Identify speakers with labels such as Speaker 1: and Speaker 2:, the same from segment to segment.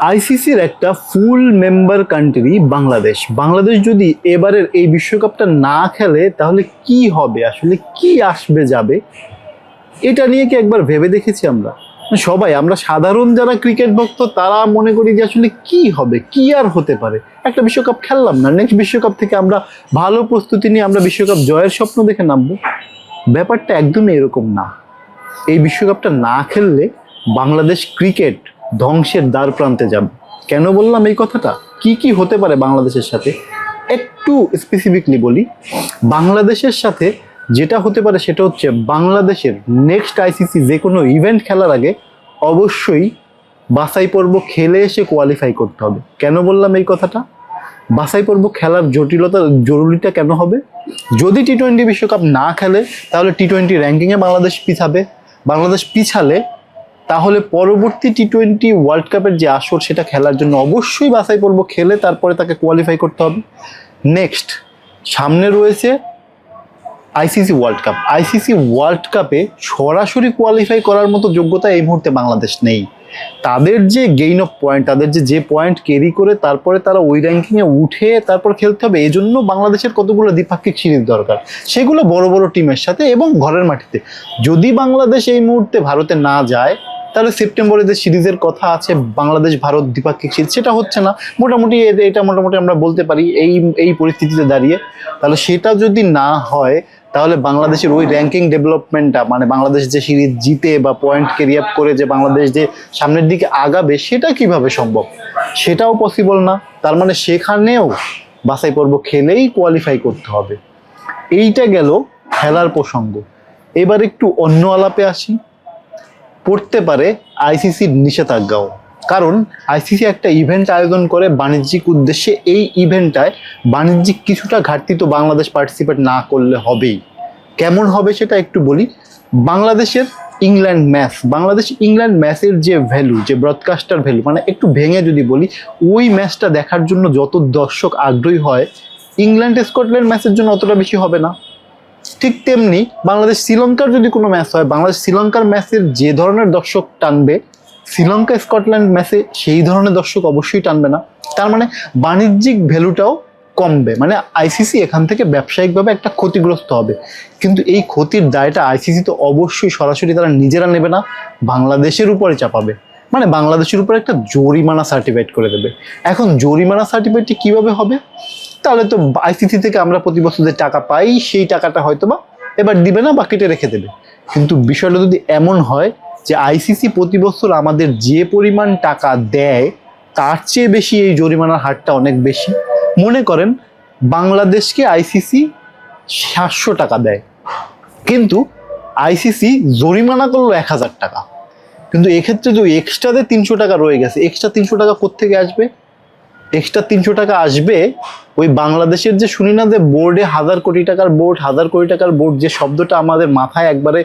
Speaker 1: আইসিসির একটা full member country Bangladesh. Bangladesh যদি এবারের এই বিশ্বকাপটা না খেলে, তাহলে কি হবে? আসলে কি আসবে, যাবে? এটা নিয়ে কি একবার ভেবে দেখেছি আমরা? সবাই, আমরা সাধারণ যারা ক্রিকেট ভক্ত, তারা মনে করি যে আসলে কি হবে? কি আর হতে পারে? একটা বিশ্বকাপ খেললাম না। নেক্সট বিশ্বকাপ থেকে আমরা ভালো প্রস্তুতি নিয়ে আমরা বিশ্বকাপ জয়ের স্বপ্ন দেখে নামবো। ব্যাপারটা একদমই এরকম না। এই বিশ্বকাপটা না খেললে বাংলাদেশ ক্রিকেট ধ্বংসের দ্বার প্রান্তে যাবে। কেন বললাম এই কথাটা? কি কি হতে পারে বাংলাদেশের সাথে? একটু স্পেসিফিকলি বলি। বাংলাদেশের সাথে যেটা হতে পারে সেটা হচ্ছে বাংলাদেশের নেক্সট আইসিসি যে কোনো ইভেন্ট খেলার আগে অবশ্যই বাছাই পর্ব খেলে এসে কোয়ালিফাই করতে হবে। কেন বললাম এই কথাটা? বাছাই পর্ব খেলার জটিলতা জরুরিটা কেন হবে? যদি টি টোয়েন্টি বিশ্বকাপ না খেলে, তাহলে টি টোয়েন্টি র্যাঙ্কিংয়ে বাংলাদেশ পিছাবে। বাংলাদেশ পিছালে তাহলে পরবর্তী টি টোয়েন্টি ওয়ার্ল্ড কাপের যে আসর, সেটা খেলার জন্য অবশ্যই বাছাই পর্ব খেলে তারপরে তাকে কোয়ালিফাই করতে হবে। নেক্সট সামনে রয়েছে ICC world cup ICC world কাপে সরাসরি কোয়ালিফাই করার মতো যোগ্যতা এই মুহূর্তে বাংলাদেশ নেই। তাদের যে গেইন অফ পয়েন্ট তাদের যে যে পয়েন্ট ক্যারি করে তারপরে তারা ওই র্যাঙ্কিংয়ে উঠে তারপর খেলতে হবে এই জন্য বাংলাদেশের কতগুলো দ্বিপাক্ষিক সিরিজ দরকার। সেগুলো বড় বড় টিমের সাথে এবং ঘরের মাটিতে। যদি বাংলাদেশ এই মুহূর্তে ভারতে না যায় তাহলে সেপ্টেম্বরে যে সিরিজের কথা আছে, বাংলাদেশ, ভারত দ্বিপাক্ষিক সিরিজ, সেটা হচ্ছে না। মোটামুটি এটা মোটামুটি আমরা বলতে পারি এই এই পরিস্থিতিতে দাঁড়িয়ে। তাহলে সেটা যদি না হয়, তাহলে বাংলাদেশের ওই র্যাঙ্কিং ডেভেলপমেন্টটা মানে বাংলাদেশ যে সিরিজ জিতে বা পয়েন্ট ক্যারিয়াপ করে যে বাংলাদেশ যে সামনের দিকে আগাবে, সেটা কীভাবে সম্ভব? সেটাও পসিবল না। তার মানে সেখানেও বাছাই পর্ব খেলেই কোয়ালিফাই করতে হবে। এইটা গেল খেলার প্রসঙ্গ। এবার একটু অন্য আলাপে আসি। পড়তে পারে আইসিসির নিষেধাজ্ঞাও। কারণ আইসিসি একটা ইভেন্ট আয়োজন করে বাণিজ্যিক উদ্দেশ্যে। এই ইভেন্টটায় বাণিজ্যিক কিছুটা ঘাটতি তো বাংলাদেশ পার্টিসিপেট না করলে হবেই। কেমন হবে সেটা একটু বলি। বাংলাদেশের ইংল্যান্ড ম্যাচ বাংলাদেশ ইংল্যান্ড ম্যাচের যে ভ্যালু যে ব্রডকাস্টার ভ্যালু মানে একটু ভেঙে যদি বলি, ওই ম্যাচটা দেখার জন্য যত দর্শক আগ্রহী হয় ইংল্যান্ড স্কটল্যান্ড ম্যাচের জন্য অতটা বেশি হবে না। ঠিক তেমনি বাংলাদেশ শ্রীলঙ্কার যদি কোনো ম্যাচ হয়, বাংলাদেশ শ্রীলঙ্কার ম্যাচের যে ধরনের দর্শক টানবে, শ্রীলঙ্কা, স্কটল্যান্ড ম্যাচে সেই ধরনের দর্শক অবশ্যই টানবে না। তার মানে বাণিজ্যিক ভ্যালুটাও কমবে। মানে আইসিসি এখান থেকে ব্যবসায়িকভাবে একটা ক্ষতিগ্রস্ত হবে। কিন্তু এই ক্ষতির দায়টা আইসিসি তো অবশ্যই সরাসরি তারা নিজেরা নেবে না, বাংলাদেশের উপরে চাপাবে। মানে বাংলাদেশের উপর একটা জরিমানা সার্টিফাইড করে দেবে। এখন জরিমানা সার্টিফাইডটি কীভাবে হবে? তাহলে তো আইসিসি থেকে আমরা প্রতি বছর যে টাকা পাই, সেই টাকাটা হয়তো বা এবার দিবে না বা কেটে রেখে দেবে। কিন্তু বিষয়টা যদি এমন হয় যে আইসিসি প্রতি বছর আমাদের যে পরিমাণ টাকা দেয়, তার চেয়ে বেশি এই জরিমানার হারটা অনেক বেশি। মনে করেন, বাংলাদেশকে আইসিসি সাতশো টাকা দেয়। কিন্তু আইসিসি জরিমানা করল এক হাজার টাকা। কিন্তু এক্ষেত্রে যে এক্সট্রাতে তিনশো টাকা রয়ে গেছে এক্সট্রা তিনশো টাকা কোত্থেকে আসবে? এক্সট্রা তিনশো টাকা আসবে, ওই বাংলাদেশের যে শুনি না যে বোর্ডে হাজার কোটি টাকার বোর্ড হাজার কোটি টাকার বোর্ড যে শব্দটা আমাদের মাথায় একবারে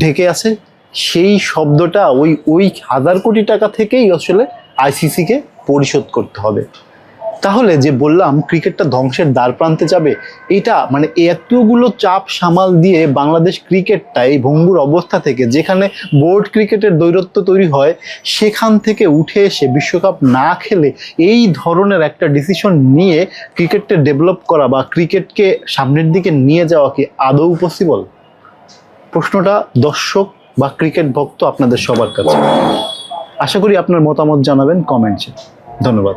Speaker 1: ঢেকে আছে, সেই শব্দটা ওই ওই হাজার কোটি টাকা থেকেই আসলে আইসিসিকে পরিশোধ করতে হবে। তাহলে যে বললাম ক্রিকেটটা ধ্বংসের দ্বার প্রান্তে যাবে, এটা মানে এতগুলো চাপ সামাল দিয়ে বাংলাদেশ ক্রিকেটটা এই ভঙ্গুর অবস্থা থেকে, যেখানে বোর্ড ক্রিকেটের দৈরত্ব তৈরি হয়, সেখান থেকে উঠে এসে বিশ্বকাপ না খেলে এই ধরনের একটা ডিসিশন নিয়ে ক্রিকেটকে ডেভেলপ করা বা ক্রিকেটকে সামনের দিকে নিয়ে যাওয়া কি আদৌ পসিবল প্রশ্নটা দর্শক বা ক্রিকেট ভক্ত আপনাদের সবার কাছে। আশা করি আপনার মতামত জানাবেন কমেন্টসে ধন্যবাদ।